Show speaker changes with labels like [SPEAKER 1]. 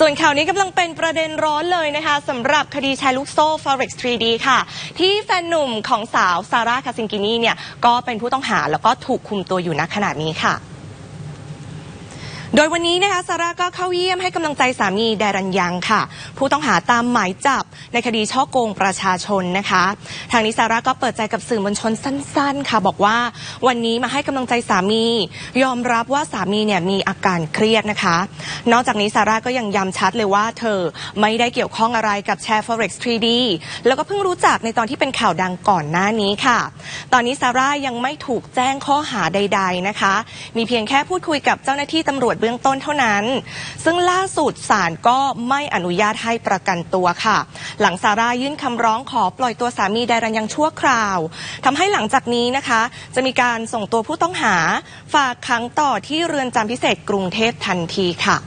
[SPEAKER 1] ส่วนข่าวนี้กำลังเป็นประเด็นร้อนเลยนะคะสำหรับคดีแชร์ลูกโซ่ Forex 3D ค่ะ ที่แฟนหนุ่มของสาวซาร่าคาซิงกินีเนี่ยก็เป็นผู้ต้องหาแล้วก็ถูกคุมตัวอยู่ณขณะนี้ค่ะ โดยวันนี้นะคะซาร่าก็เข้าเยี่ยมให้กำลังใจสามีแดรันยังค่ะ ผู้ต้องหาตามหมายจับในคดีช่อโกงประชาชนนะคะ ทางนี้ซาร่าก็เปิดใจกับสื่อมวลชนสั้น ๆ ค่ะ บอกว่าวันนี้มาให้กำลังใจสามี ยอมรับว่าสามีเนี่ยมีอาการเครียดนะคะ นอกจากนี้ซาร่าก็ยังย้ำชัดเลยว่าเธอไม่ได้เกี่ยวข้องอะไรกับแชร์ Forex 3D แล้วก็เพิ่งรู้จักในตอนที่เป็นข่าวดังก่อนหน้านี้ค่ะ ตอนนี้ซาร่ายังไม่ถูกแจ้งข้อหาใด ๆนะคะ มีเพียงแค่พูดคุยกับเจ้าหน้าที่ตำรวจเบื้องต้นเท่านั้น ซึ่งล่าสุดศาลก็ไม่อนุญาตให้ประกันตัวค่ะ หลังซาร่ายื่นคำร้องขอปล่อยตัวสามีไดรันยังชั่วคราวทำให้หลังจากนี้นะคะ จะมีการส่งตัวผู้ต้องหา ฝากขังต่อที่เรือนจำพิเศษกรุงเทพทันทีค่ะ